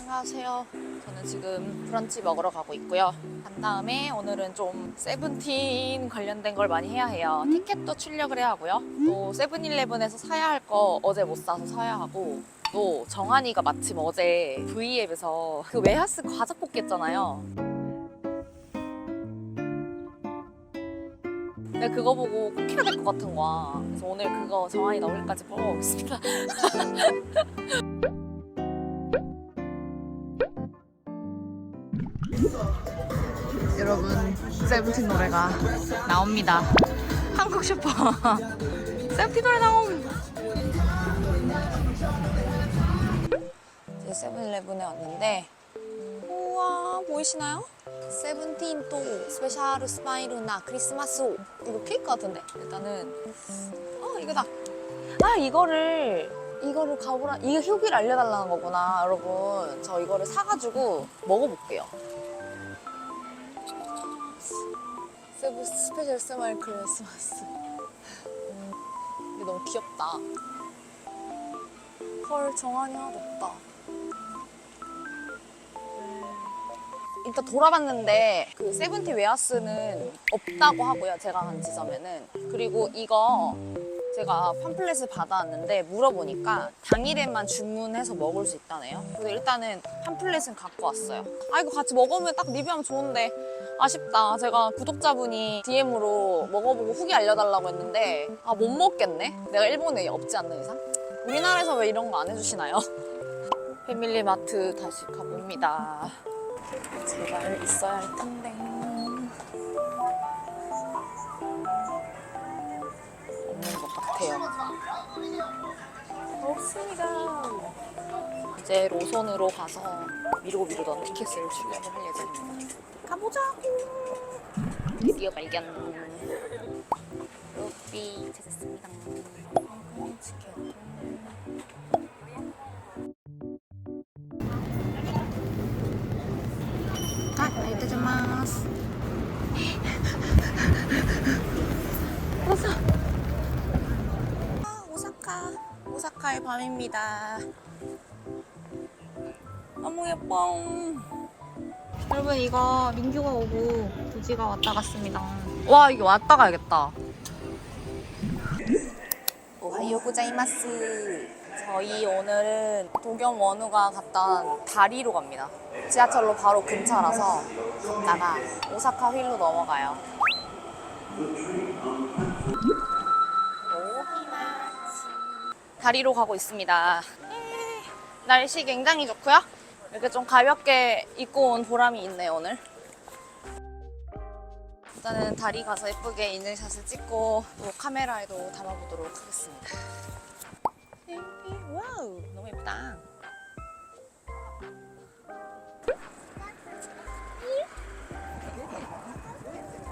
안녕하세요. 저는 지금 브런치 먹으러 가고 있고요. 간 다음에 오늘은 좀 세븐틴 관련된 걸 많이 해야 해요. 티켓도 출력을 해야 하고요. 또 세븐일레븐에서 사야 할 거 어제 못 사서 사야 하고 또 정한이가 마침 어제 V앱에서 그 웨하스 과자 뽑기 했잖아요. 내가 그거 보고 꼭 해야 될 것 같은 거야. 그래서 오늘 그거 정한이 나올까지 보러 오겠습니다. 여러분 세븐틴 노래가 나옵니다. 한국 슈퍼 세븐틴 노래 나옴. 이제 세븐일레븐에 왔는데 우와 보이시나요? 세븐틴 또 스페셜 스마일이나 크리스마스 이거 케이크 같은데 일단은 어 이거다. 아 이거를 이거를 가보라 이게 후기를 알려달라는 거구나 여러분 저 이거를 사가지고 먹어볼게요. 세븐 스페셜 스마일 크리스마스. 음, 이게 너무 귀엽다. 헐, 정한이 하나도 없다. 음, 일단 돌아봤는데 그 세븐틴 웨하스는 없다고 하고요. 제가 간 지점에는. 그리고 이거 제가 팜플렛을 받아왔는데 물어보니까 당일에만 주문해서 먹을 수 있다네요. 그래서 일단은 팜플렛은 갖고 왔어요. 아 이거 같이 먹으면 딱 리뷰하면 좋은데 아쉽다. 제가 구독자분이 DM으로 먹어보고 후기 알려달라고 했는데 아 못 먹겠네. 내가 일본에 없지 않는 이상. 우리나라에서 왜 이런 거 안 해주시나요? 패밀리 마트 다시 가봅니다. 제발 있어야 할 텐데. 없는 것 같아요. 없습니다. 이제 로손으로 가서 미루고 미루던 티켓을 출력을 할 예정입니다. 가보자고. 드디어 발견. 루비 찾았습니다. 아. 왔어. 아, 오사카. 오사카의 밤입니다. 너무 예뻐. 여러분 이거 민규가 오고 도지가 왔다 갔습니다. 와 이게 왔다 가야겠다. 오하이오 고자이마스. 저희 오늘은 도겸 원우가 갔던 다리로 갑니다. 지하철로 바로 근처라서 갔다가 오사카 휠로 넘어가요. 다리로 가고 있습니다. 예, 날씨 굉장히 좋고요. 이렇게 좀 가볍게 입고 온 보람이 있네요 오늘. 일단은 다리 가서 예쁘게 인증샷을 찍고 또 카메라에도 담아보도록 하겠습니다. 와우 너무 예쁘다.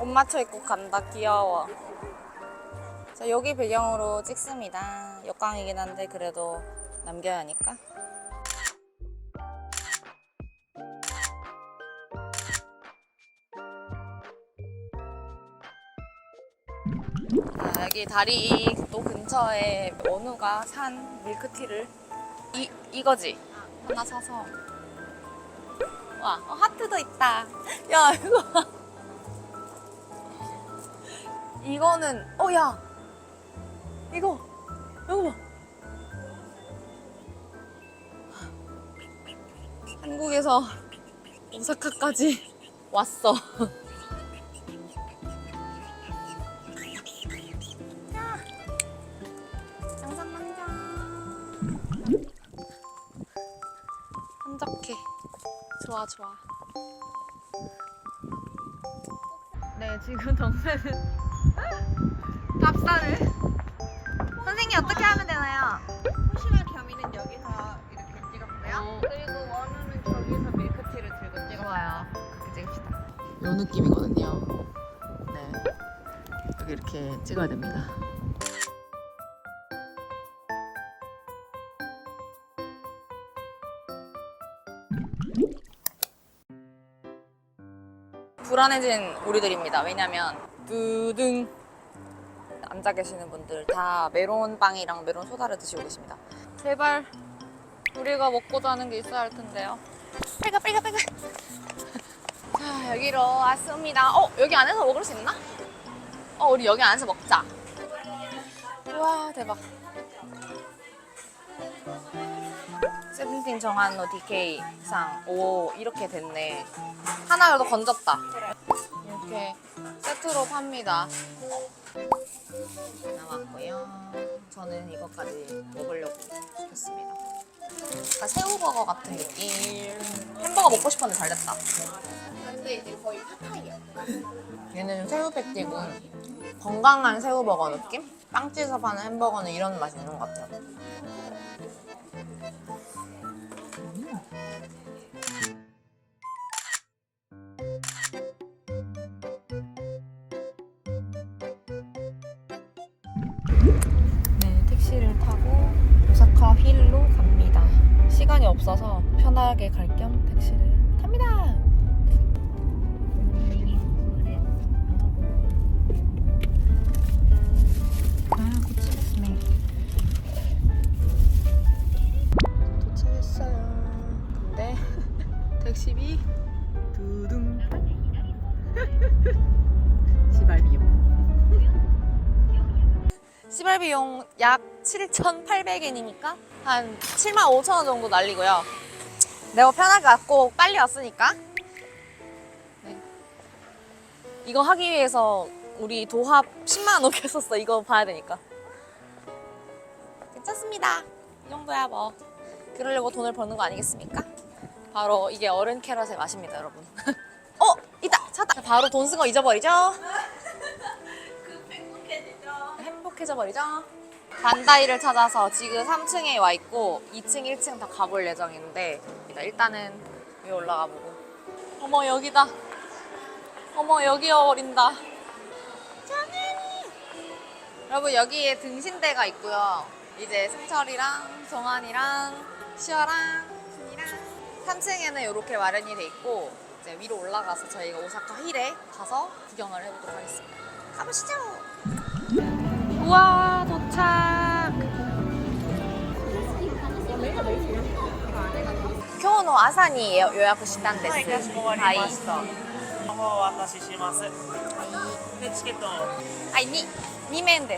옷 맞춰 입고 간다 귀여워. 자 여기 배경으로 찍습니다. 역광이긴 한데 그래도 남겨야 하니까. 자, 여기 다리 또 근처에 원우가 산 밀크티를 이 이거지? 하나 사서. 와 어, 하트도 있다. 야 이거 이거는 어야. 이거 이거 봐. 한국에서 오사카까지 왔어 좋아 좋아 네 지금 동네는 밥사를 선생님 어떻게 하면 되나요? 호시랑 겸이는 여기서 이렇게 찍었고요. 어. 그리고 원우는 저기서 밀크티를 들고 찍어요. 좋아요 그렇게 찍읍시다 요 느낌이거든요 네 여기 이렇게 찍어야 됩니다 불안해진 우리들입니다. 왜냐면 두둥 앉아 계시는 분들 다 메론 빵이랑 메론 소다를 드시고 계십니다. 제발 우리가 먹고자 하는 게 있어야 할 텐데요. 빨가 빨가 빨가. 자 여기로 왔습니다. 어 여기 안에서 먹을 수 있나? 어 우리 여기 안에서 먹자. 우와 대박. 세븐틴 정한로 DK상 오 이렇게 됐네. 하나라도 건졌다. 이렇게 세트로 팝니다. 나왔고요. 저는 이것까지 먹으려고 시켰습니다. 약간 새우버거 같은 느낌. 햄버거 먹고 싶었는데 잘 됐다. 근데 이제 거의 파타이야. 얘는 새우 패티고 건강한 새우버거 느낌? 빵집에서 파는 햄버거는 이런 맛이 있는 것 같아요. 네, 택시를 타고 오사카 힐로 갑니다. 시간이 없어서 편하게 갈 겸 택시를 탑니다. 212 두둥. 시발 비용. 시발 비용 약 7,800엔이니까 한 75,000원 정도 날리고요. 내가 편하게 왔고 빨리 왔으니까. 네. 이거 하기 위해서 우리 도합 10만원 넘게 썼어. 이거 봐야 되니까. 괜찮습니다. 이 정도야 뭐. 그러려고 돈을 버는 거 아니겠습니까? 바로 이게 어른 캐럿의 맛입니다, 여러분. 어, 있다. 찾다. 바로 돈 쓴 거 잊어버리죠? 행복해져 버리죠? 반다이를 찾아서 지금 3층에 와 있고 2층, 1층 다 가볼 예정인데 일단은 위에 올라가 보고 어머 여기다 어머 여기여 버린다 여러분 여기에 등신대가 있고요. 이제 승철이랑 정한이랑 시아랑 3층에는 이렇게 마련이 돼 있고 이제 위로 올라가서 저희가 오사카 힐에 가서 구경을 해보도록 하겠습니다. 가보시죠. 우와 도착. 교노 아사니 요약 시단 はい、かし 데스. こまりました。の方お渡しします。で、チケット。は 아이 니 니멘 데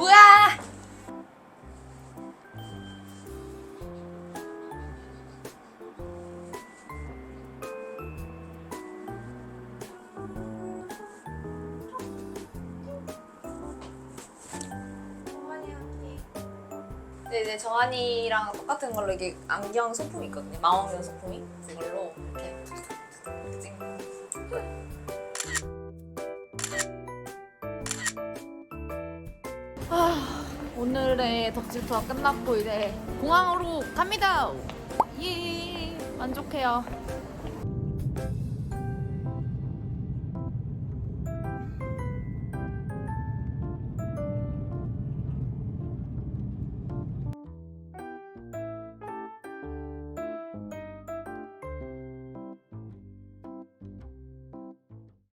뭐야? 네, 이제 정한이랑 똑같은 걸로 이게 안경 소품이 있거든요. 망원경 소품이 그걸로 이렇게 오늘의 덕질 투어 끝났고 이제 공항으로 갑니다. 예, 만족해요.